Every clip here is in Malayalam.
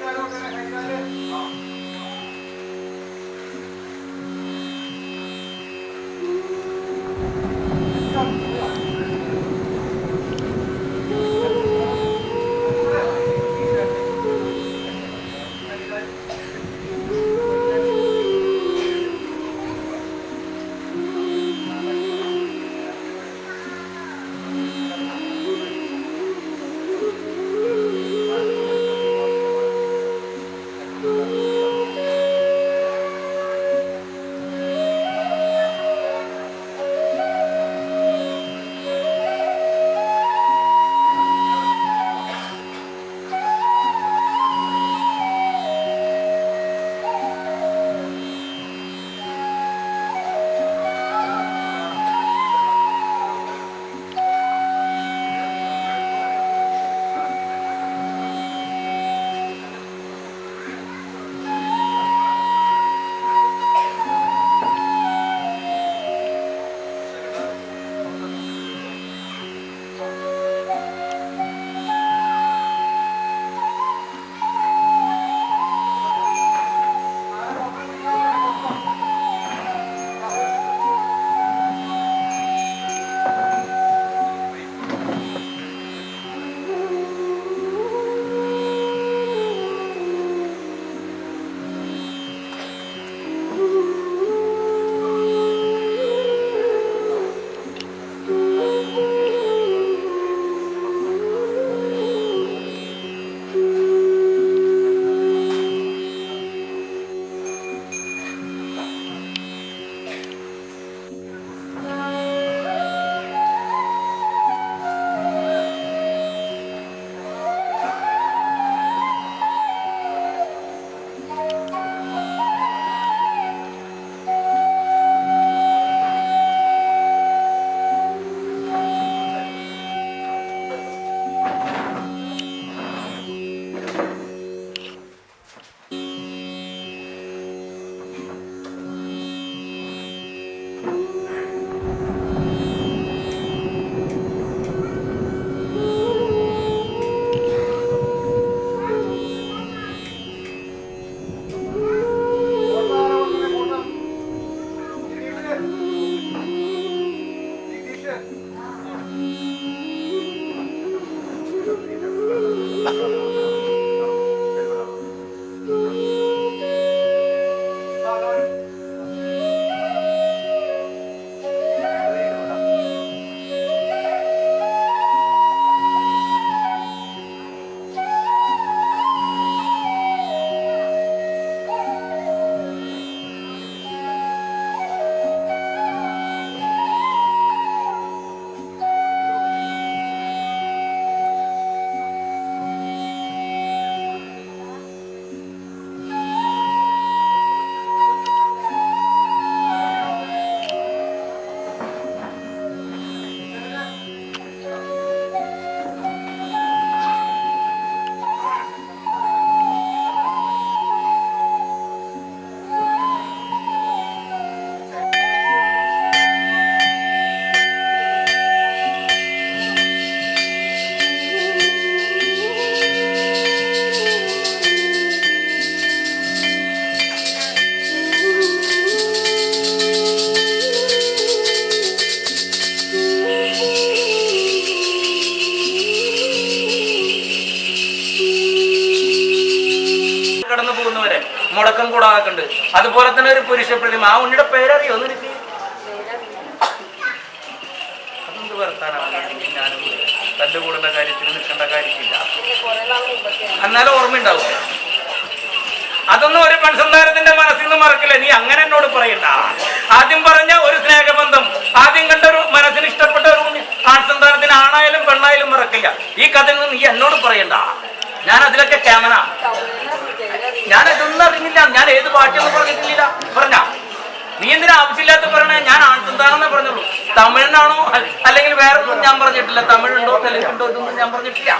頑張れ! കൂടാതെ ഉണ്ട് അതുപോലെ തന്നെ ഒരു പുരുഷ പ്രതിമ. ആ ഉണ്ണിയുടെ പേരറിയോ? നിനക്ക് അതെന്ത് വർത്താനാണ് തന്റെ കൂടുന്ന കാര്യത്തിൽ നിൽക്കേണ്ട കാര്യമില്ല. എന്നാലും ഓർമ്മയുണ്ടാവും. അതൊന്നും ഒരു പെൺസന്താനത്തിന്റെ മനസ്സിൽ നിന്ന് മറക്കില്ല. നീ അങ്ങനെ എന്നോട് പറയണ്ട. ആദ്യം പറഞ്ഞ ഒരു സ്നേഹബന്ധം. ആദ്യം കണ്ട ഒരു മനസ്സിന് ഇഷ്ടപ്പെട്ട ഒരു ആൺസന്താനത്തിന് ആണായാലും പെണ്ണായാലും മറക്കില്ല. ഈ കഥ നീ എന്നോട് പറയണ്ട. ഞാൻ അതിലൊക്കെ ക്യാമന. ഞാൻ അറിഞ്ഞില്ല ഞാൻ ഏത് പാട്ടൊന്നും പറഞ്ഞിട്ടില്ല. പറഞ്ഞ നീ എന്തിനാ ആവശ്യമില്ലാത്ത പറയണേ? ഞാൻ ആൺസന്താനെന്നേ പറഞ്ഞുള്ളൂ. തമിഴിനാണോ? അല്ലെങ്കിൽ വേറെ ഒന്നും ഞാൻ പറഞ്ഞിട്ടില്ല. തമിഴുണ്ടോ തെലുങ്കുണ്ടോ ഇതൊന്നും ഞാൻ പറഞ്ഞിട്ടില്ല.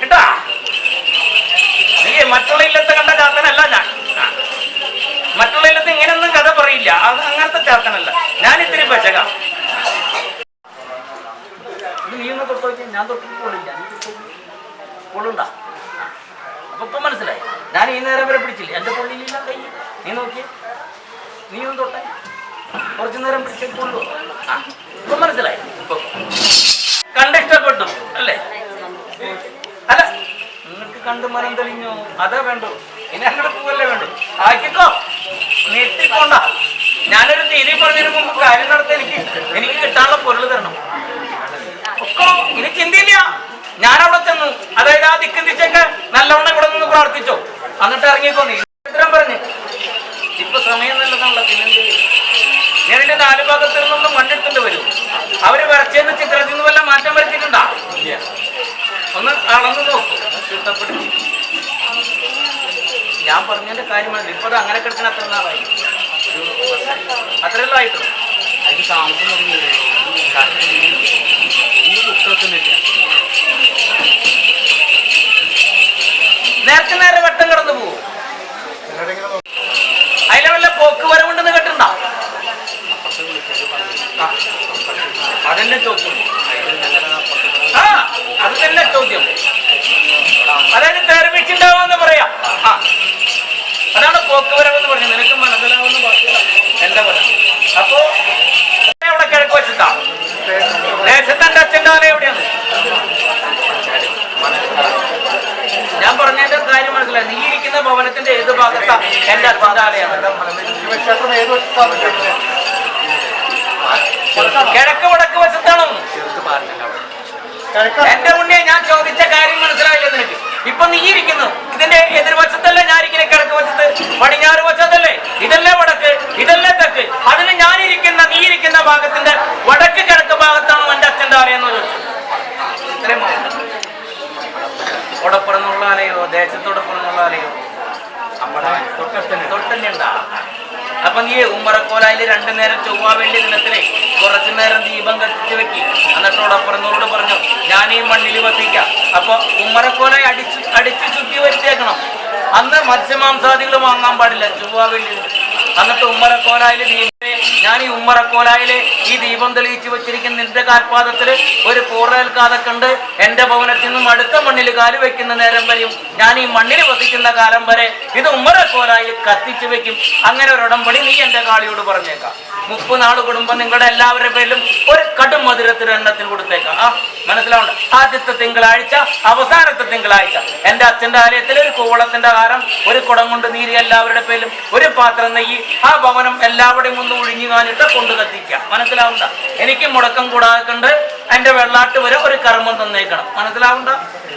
കേട്ടാ? നീ മറ്റുള്ള ഇല്ലത്തെ കണ്ട ചാത്തനല്ല ഞാൻ. മറ്റുള്ള ഇല്ലത്ത് ഇങ്ങനെയൊന്നും കഥ പറയില്ല. അത് അങ്ങനത്തെ ചാത്തനല്ല. ഞാൻ ഇത്തിരി പശക നീ ഒന്ന് തൊട്ട് ഞാൻ തൊട്ടിട്ട് കൊള്ളില്ല നോക്ക്. അപ്പൊ ഇപ്പൊ മനസ്സിലായി. ഞാൻ ഈ നേരം വരെ പിടിച്ചില്ല? എന്റെ പുള്ളിയിലില്ല കൈ. നീ നോക്കിയേ. നീ ഒന്ന് തൊട്ടെ. കുറച്ചു നേരം പിടിച്ചിട്ടുള്ളൂ ആ മനസ്സിലായി. ഇപ്പൊ. കണ്ടിഷ്ടപ്പെട്ടു അല്ലേ? അല്ല നിങ്ങൾക്ക് കണ്ട് മനം തെളിഞ്ഞു? അതേ വേണ്ടു. ഇനി അങ്ങോട്ട് പോവല്ലേ വേണ്ടു. ആക്കിക്കോ. നീട്ടിക്കൊണ്ട ഞാനൊരു തീരി പറഞ്ഞതിന് മുമ്പ് കാര്യം നടത്താൻ എനിക്ക് എനിക്ക് കിട്ടാനുള്ള പൊരുൾ തരണം. ഒക്കെ ഇനി ചിന്തയില്ല. ഞാൻ അവിടെ ചെന്നു. അതായത് ആ ദിക്കും നല്ലവണ്ണം ഇവിടെ നിന്ന് പ്രാർത്ഥിച്ചോ? എന്നിട്ട് ഇറങ്ങിക്കോ ഇത്രയും ഉത്തരം പറഞ്ഞു. ഇപ്പൊ സമയം നല്ലതാണല്ലോ പിന്നെന്ത്? ഞാൻ എന്റെ നാല് ഭാഗത്തിൽ നിന്നും മണ്ണെടുത്തിട്ട് വരും. അവർ വരച്ചെന്ന് ചിത്രത്തിൽ നിന്ന് വല്ല മാറ്റം വരുത്തിയിട്ടുണ്ടാ? ഒന്ന് അളന്ന് നോക്കൂ. ഞാൻ പറഞ്ഞതിന്റെ കാര്യമാണ്. ഇപ്പൊ അത് അങ്ങനെ കിടക്കുന്ന അത്ര നാളായി. അത്രയല്ലോ ആയിട്ടുള്ളൂ. അതിന് താമസം തുടങ്ങിയില്ലേ? ഒന്നും ഉത്തരത്തുന്നില്ല നേരത്തെ നേരെ വട്ടം കടന്നു ഭാഗത്താ എന്റെ അച്ഛന്റെ കിഴക്ക് വടക്ക് വശത്താണോ. എന്റെ ഉണ്ണിയെ ഞാൻ ചോദിച്ച കാര്യം മനസ്സിലായില്ല നിനക്ക്. ഇപ്പൊ നീ ഇരിക്കുന്നു. ഇതിന്റെ എതിർവശത്തല്ലേ ഞാൻ ഇരിക്കുന്ന കിഴക്ക് വശത്ത്. പടിഞ്ഞാറ് വശത്തല്ലേ? ഇതല്ലേ വടക്ക്? ഇതല്ലേ തെക്ക്? അതിന് ഞാൻ ഇരിക്കുന്ന നീ ഇരിക്കുന്ന ഭാഗത്തിന്റെ വടക്ക് കിഴക്ക് ഭാഗത്താണോ എന്റെ അച്ഛന്റെ എന്ന് ചോദിച്ചു. ഇത്രയും ഓടപ്പുറന്നുള്ള ആലയോ? ആലയോ ദേശത്തോടപ്പുറന്നുള്ള ആലയോ? തൊട്ടന്നെ ഉണ്ടാ അപ്പൊ നീ ഉമ്മറക്കോലായിൽ രണ്ടു നേരം ചൊവ്വാ വേണ്ടി ദിനത്തിലെ കുറച്ചു നേരം ദീപം കത്തിച്ചു വെക്കി. എന്നിട്ടോടപ്പുറന്നോട് പറഞ്ഞു ഞാൻ ഈ മണ്ണിൽ വസിക്കാം. അപ്പൊ ഉമ്മറക്കോലായി അടിച്ചു അടിച്ചു ചുറ്റി വരുത്തേക്കണം അന്ന് മത്സ്യമാംസാദികൾ വാങ്ങാൻ പാടില്ല ചൊവ്വാ വേണ്ടി. എന്നിട്ട് ഉമ്മറക്കോലായിൽ ദീപത്തെ ഞാൻ ഈ ഉമ്മറക്കോലായിലെ ഈ ദീപം തെളിയിച്ചു വെച്ചിരിക്കുന്ന നിന്റെ കാൽപാദത്തിൽ ഒരു പൂറേൽക്കാതെ കണ്ട് എന്റെ ഭവനത്തിൽ നിന്നും അടുത്ത മണ്ണിൽ കാൽ വെക്കുന്ന നേരം വരെയും ഞാൻ ഈ മണ്ണിൽ വസിക്കുന്ന കാലം വരെ ഇത് ഉമ്മറക്കോലായിൽ കത്തിച്ചു വെക്കും. അങ്ങനെ ഒരു ഉടമ്പടി നീ എന്റെ കാളിയോട് പറഞ്ഞേക്കാം. മുപ്പത് നാട് കുടുംബം നിങ്ങളുടെ എല്ലാവരുടെ പേരിലും ഒരു കടും മധുരത്തിന് എണ്ണത്തിൽ കൊടുത്തേക്കാം. ആ മനസ്സിലാവണ്ട? ആദ്യത്തെ തിങ്കളാഴ്ച അവസാനത്തെ തിങ്കളാഴ്ച. എന്റെ അച്ഛന്റെ ആലയത്തിൽ ഒരു കൂവളത്തിന്റെ ആഹാരം ഒരു കുടം കൊണ്ട് നീരി എല്ലാവരുടെ പേരിലും ഒരു പാത്രം നെയ്യ് ആ ഭവനം എല്ലാവരുടെയും ഒന്ന് ഒഴിഞ്ഞു കാണിട്ട് കൊണ്ടു കത്തിക്കാം. മനസ്സിലാവണ്ട എനിക്ക് മുടക്കം കൂടാക്കണ്ട് എന്റെ വെള്ളാട്ട് വരെ ഒരു കർമ്മം തന്നേക്കണം. മനസ്സിലാവണ്ട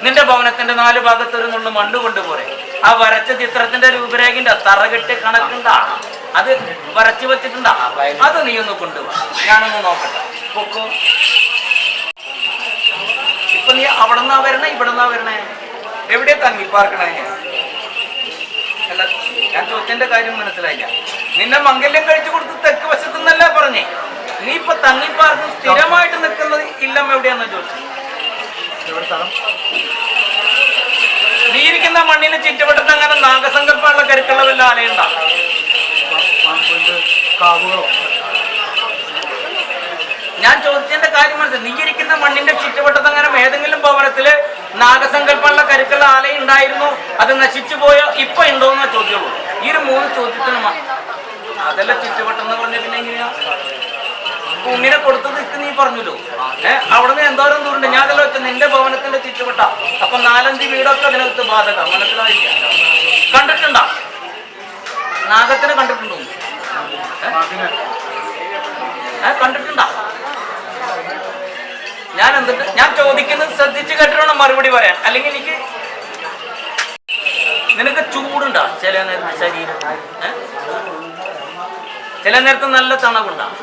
നിന്റെ ഭവനത്തിന്റെ നാല് ഭാഗത്ത് ഒരു നുള്ളു മണ്ണ് കൊണ്ടുപോരെ ആ വരച്ച ചിത്രത്തിന്റെ രൂപരേഖന്റെ തറകെട്ട് കണക്കുണ്ടാ. അത് വരച്ചു വെച്ചിട്ടുണ്ടാ. അത് നീ ഒന്ന് കൊണ്ടുപോകാം ഞാനൊന്ന് നോക്കട്ടെ. പൊക്കോ. ഇപ്പൊ നീ അവിടെ നിന്നാ വരണേ ഇവിടെ നിന്നാ വരണേ? എവിടെ തങ്ങി പാർക്കണേ? അല്ല ഞാൻ ചോദിച്ചതിന്റെ കാര്യം മനസ്സിലായില്ല. നിന്നെ മംഗല്യം കഴിച്ചു കൊടുത്ത് തെക്ക് വശത്തു നിന്നല്ല പറഞ്ഞേ? നീ ഇപ്പൊ തങ്ങിപ്പാർക്കും സ്ഥിരമായിട്ട് നിൽക്കുന്നത് ഇല്ലം എവിടെയാന്ന് ചോദിച്ചു? നീ ഇരിക്കുന്ന മണ്ണിന് ചുറ്റുവട്ടത്ത് അങ്ങനെ നാഗസങ്കല്പമുള്ള കരുക്കുള്ള വല്ല ആലയുണ്ട ഞാൻ ചോദിച്ചതിന്റെ കാര്യം മനസ്സിലായി. നീ ഇരിക്കുന്ന മണ്ണിന്റെ ചുറ്റുവട്ടത്ത് അങ്ങനെ ഏതെങ്കിലും ഭവനത്തിൽ നാഗസങ്കല്പമുള്ള കരുക്കുള്ള ആലയം ഉണ്ടായിരുന്നു അത് നശിച്ചു പോയോ? ഇപ്പൊ ഉണ്ടോ എന്നാ ചോദ്യമുള്ളൂ. ഈ ഒരു മൂന്ന് ചോദ്യത്തിന് അതല്ല ചുറ്റുവട്ടം എന്ന് പറഞ്ഞ പിന്നെ എങ്ങനെയാ? കൊടുത്തത് നിൽക്കുന്ന നീ പറഞ്ഞല്ലോ ഏഹ് അവിടെ നിന്ന് എന്തോരം ദൂരമുണ്ട് ഞാൻ വെച്ച നിന്റെ ഭവനത്തിന്റെ ചുറ്റുവട്ട. അപ്പൊ നാലഞ്ച് വീടൊക്കെ അതിനകത്ത് ബാധക. മനസ്സിലായില്ല? കണ്ടിട്ടുണ്ടാ? നാഗത്തിനെ കണ്ടിട്ടുണ്ടോ? ഏഹ് കണ്ടിട്ടുണ്ട? ഞാൻ എന്തിട്ട്? ഞാൻ ചോദിക്കുന്നത് ശ്രദ്ധിച്ച് കേട്ടിട്ടാണ് മറുപടി പറയാൻ? അല്ലെങ്കിൽ എനിക്ക് നിനക്ക് ചൂടുണ്ടാ? ചില ശരീരം. ഏ? ചില നേരത്ത് നല്ല തണവുണ്ടാവും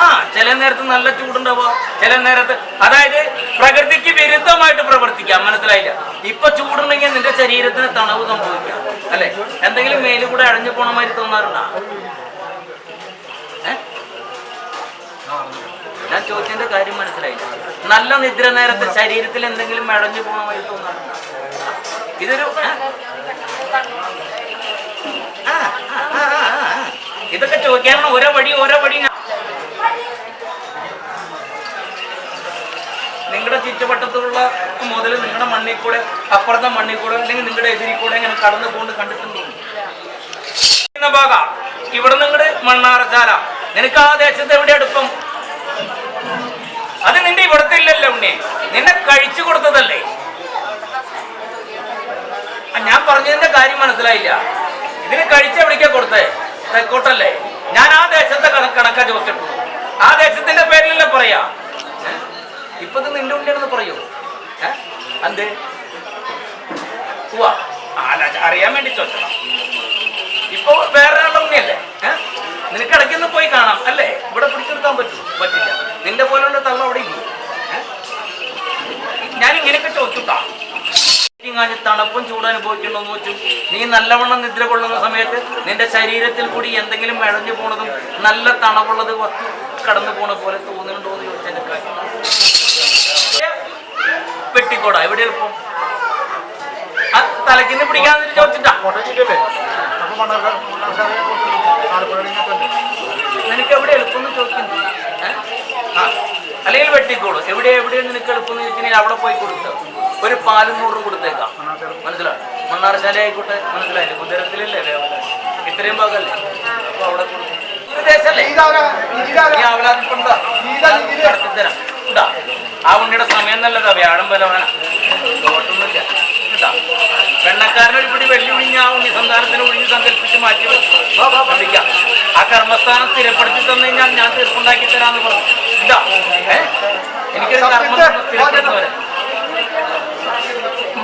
ആ ചില നേരത്ത് നല്ല ചൂടുണ്ടാവുക. ചില നേരത്ത് അതായത് പ്രകൃതിക്ക് വിരുദ്ധമായിട്ട് പ്രവർത്തിക്കാം മനസ്സിലായില്ല? ഇപ്പൊ ചൂടുണ്ടെങ്കിൽ നിന്റെ ശരീരത്തിന് തണവ് സംഭവിക്കാം. അല്ലെ? എന്തെങ്കിലും മേലും കൂടെ അടഞ്ഞു പോണ മാതിരി തോന്നാറുണ്ടോ? ഞാൻ ചോദിച്ചതിന്റെ കാര്യം മനസ്സിലായില്ല. നല്ല നിദ്ര നേരത്തെ ശരീരത്തിൽ എന്തെങ്കിലും അടഞ്ഞു പോണ മാതിരി തോന്നാറുണ്ടോ? ഇതൊരു ആ. ഇതൊക്കെ ചോദിക്കാനുള്ള ഓരോ വഴി ഓരോ വഴി നിങ്ങളുടെ ചുറ്റുവട്ടത്തിലുള്ള മുതൽ നിങ്ങളുടെ മണ്ണിൽ കൂടെ അപ്പുറത്തെ മണ്ണിൽ കൂടെ അല്ലെങ്കിൽ നിങ്ങളുടെ എതിരി കൂടെ ഇങ്ങനെ കടന്നു പോകുന്നത് കണ്ടിട്ടുണ്ടോ? ഭാഗ ഇവിടെ നിങ്ങളുടെ മണ്ണാറച്ചാല നിനക്ക് ആ ദേശത്ത് എവിടെ അടുപ്പം? അത് നിന്റെ ഇവിടത്തെ ഇല്ലല്ലോ ഉണ്ണി. നിന്നെ കഴിച്ചു കൊടുത്തതല്ലേ? ഞാൻ പറഞ്ഞതിന്റെ കാര്യം മനസ്സിലായില്ല. ഇതിന് കഴിച്ച് എവിടേക്കാ കൊടുത്തേ? തെക്കോട്ടല്ലേ ഞാൻ ആ ദേശത്തെ കണ- കണക്കാ ചോദിച്ചിട്ടുള്ളൂ. ആ ദേശത്തിന്റെ പേരിലല്ലേ പറയാ? ഇപ്പൊ ഇത് നിന്റെ ഉണ്ടെന്ന് പറയൂ? എന്ത്? അറിയാൻ വേണ്ടി ചോദിച്ചതാ. ഇപ്പൊ വേറെ ഉണ്ണിയല്ലേ? നിനക്ക് ഇടയ്ക്കൊന്ന് പോയി കാണാം അല്ലേ? ഇവിടെ പിടിച്ചെടുക്കാൻ പറ്റും പറ്റില്ല. നിന്റെ പോലുള്ള തള്ള അവിടെ ഇല്ല? ഞാൻ ഇങ്ങനെയൊക്കെ ചോദിച്ചുട്ടാ. കാഞ്ഞ് തണുപ്പും ചൂട് അനുഭവിക്കണമെന്ന് വെച്ചു നീ നല്ലവണ്ണം നിദ്ര കൊള്ളുന്ന സമയത്ത് നിന്റെ ശരീരത്തിൽ കൂടി എന്തെങ്കിലും മെഴഞ്ഞു പോണതും നല്ല തണവുള്ളത് വസ്തു കടന്നു പോണ പോലെ തോന്നുന്നുണ്ടോ എന്ന് ചോദിച്ചതിന്റെ കാര്യം. പെട്ടിക്കോട എവിടെ എളുപ്പം ആ തലക്കിന്ന് പിടിക്കാന്ന് ചോദിച്ചിട്ടാ. നിനക്ക് എവിടെ എളുപ്പം ചോദിക്കുന്നു? അല്ലെങ്കിൽ വെട്ടിക്കോളൂ. എവിടെ എവിടെയാണ് നിനക്ക് എളുപ്പം ചോദിച്ചാൽ അവിടെ പോയി കൊടുത്തോ. ഒരു പാലും നൂറും കൊടുത്തേക്കാം. മനസ്സിലായി? മണ്ണാർശാല ആയിക്കോട്ടെ. മനസ്സിലായില്ലേ കുതിരത്തിലല്ലേ വേവല ഇത്രയും ഭാഗമല്ലേ? അപ്പൊ അവിടെ കൊടുക്കും ആ ഉണ്ണിയുടെ സമയം നല്ലതാ. വ്യാഴം ബലവാന തോട്ടൊന്നുമില്ല. ഇതാ. വെണ്ണക്കാരനൊരു പിടി വെള്ളി ഒഴിഞ്ഞ് ആ ഉണ്ണി സന്താനത്തിന് ഒഴിഞ്ഞ് സങ്കല്പിച്ച് മാറ്റി വെച്ചു. ശ്രദ്ധിക്കാം. ആ കർമ്മസ്ഥാനം സ്ഥിരപ്പെടുത്തി തന്നു കഴിഞ്ഞാൽ ഞാൻ തീർപ്പുണ്ടാക്കി തരാന്ന് പറഞ്ഞു. ഇതാ. എനിക്കൊരു കർമ്മം തന്ന് സ്ഥിരപ്പെടുത്തുവരെ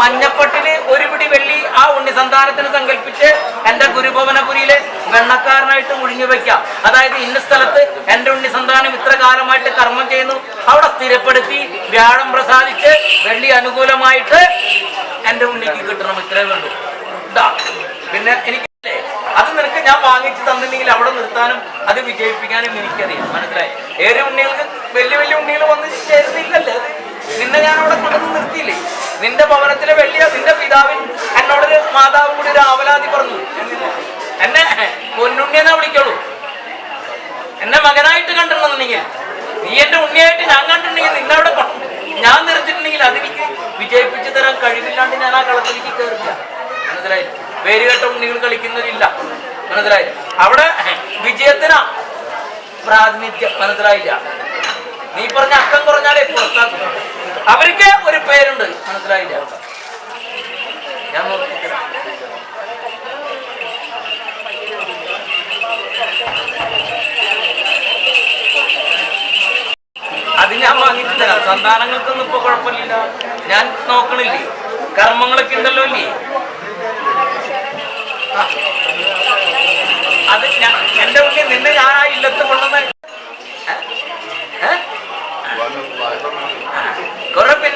മഞ്ഞപ്പട്ടിന് ഒരു പിടി വെള്ളി ആ ഉണ്ണി സന്താനത്തിന് സങ്കല്പിച്ച് എന്റെ ഗുരുഭവനപുരിയിലെ വെണ്ണക്കാരനായിട്ട് മുഴിഞ്ഞു വെക്കാം. അതായത് ഇന്ന സ്ഥലത്ത് എന്റെ ഉണ്ണി സന്താനം ഇത്ര കാലമായിട്ട് കർമ്മം ചെയ്യുന്നു. അവിടെ സ്ഥിരപ്പെടുത്തി വ്യാഴം പ്രസാദിച്ച് വെള്ളി അനുകൂലമായിട്ട് എന്റെ ഉണ്ണിക്ക് കിട്ടണം ഇത്രേ വേണ്ടു പിന്നെ എനിക്ക് അത് നിനക്ക് ഞാൻ വാങ്ങിച്ചു തന്നിട്ടുണ്ടെങ്കിൽ അവിടെ നിർത്താനും അത് വിജയിപ്പിക്കാനും എനിക്കറിയാം. മനസ്സിലായി? ഏറെ ഉണ്ണികൾക്ക് വലിയ വലിയ ഉണ്ണികൾ വന്ന് ചേരുന്നില്ലല്ലേ. നിന്നെ ഞാൻ അവിടെ കൊണ്ടുവന്ന് നിർത്തിയില്ലേ? നിന്റെ ഭവനത്തിലെ വെള്ളിയ നിന്റെ പിതാവിൻ എന്നോടൊരു മാതാവ് കൂടി ഒരു ആവലാതി പറഞ്ഞു. എന്നെ പൊന്നുണ്ണിയെന്നാ വിളിക്കുള്ളൂ. എന്നെ മകനായിട്ട് കണ്ടിട്ടുണ്ടെന്നുണ്ടെങ്കിൽ നീ എന്റെ ഉണ്ണിയായിട്ട് ഞാൻ കണ്ടിട്ടുണ്ടെങ്കിൽ നിന്നെ അവിടെ ഞാൻ നിർത്തിയിട്ടുണ്ടെങ്കിൽ അതെനിക്ക് വിജയിപ്പിച്ചു തരാൻ കഴിവില്ലാണ്ട് ഞാൻ ആ കളത്തിലേക്ക് കയറില്ല. മനസ്സിലായി? പേരുകേട്ട ഉണ്ണികൾ കളിക്കുന്നതില്ല. മനസ്സിലായി? അവിടെ വിജയത്തിനാ പ്രാതിനിധ്യം. മനസ്സിലായില്ല? നീ പറഞ്ഞ അക്കം കുറഞ്ഞാലേ പുറത്താക്കും. അവർക്ക് ഒരു പേരുണ്ട്. മനസ്സിലായില്ല. ഞാൻ അത് ഞാൻ വാങ്ങിച്ചു തരാം സന്താനങ്ങൾക്കൊന്നും ഇപ്പൊ കുഴപ്പമില്ല. ഞാൻ നോക്കണില്ലേ? കർമ്മങ്ങളൊക്കെ ഉണ്ടല്ലോ ഇല്ലേ? അത് ഞാൻ എന്റെ മുന്നിൽ നിന്നെ ഞാൻ ഇല്ലത്ത് കൊണ്ടുവന്ന.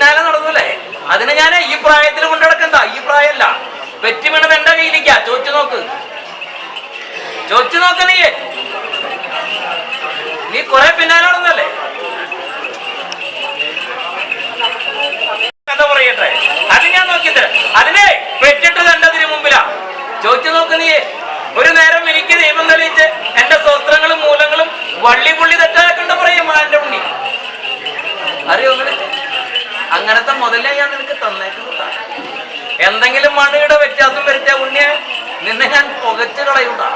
പിന്നാലെ നടന്നല്ലേ അതിനെ ഞാൻ ഈ പ്രായത്തിൽ കൊണ്ടുനടക്കണ്ട ഈ പ്രായമല്ല പെറ്റി വീണത് എന്റെ കയ്യിലേക്കാ ചോദിച്ചു നോക്ക്. ചോദിച്ചു നോക്ക് നീ നീ കുറെ പിന്നാലെ നടന്നല്ലേ? കഥ പറയട്ടെ. അത് ഞാൻ നോക്കി തരാം. അതിനെ പെറ്റിട്ട് കണ്ടതിന് മുമ്പിലാ. ചോദിച്ചു നോക്ക് നീ ഒരു നേരം എനിക്ക് ദൈവം തെളിയിച്ച് എന്റെ സ്വസ്ത്രങ്ങളും മൂലങ്ങളും വള്ളി പുള്ളി തെറ്റാക്കണ്ട പറയും മാന്റെ ഉണ്ണി. അറിയോ നിനക്ക്? അങ്ങനത്തെ മുതലേ ഞാൻ നിനക്ക് തന്നേക്കുന്നത് എന്തെങ്കിലും മണിയുടെ വ്യത്യാസം വരുത്തിയ ഉണ്ണിയെ നിന്നെ ഞാൻ പുകച്ചു കളയൂട്ടാ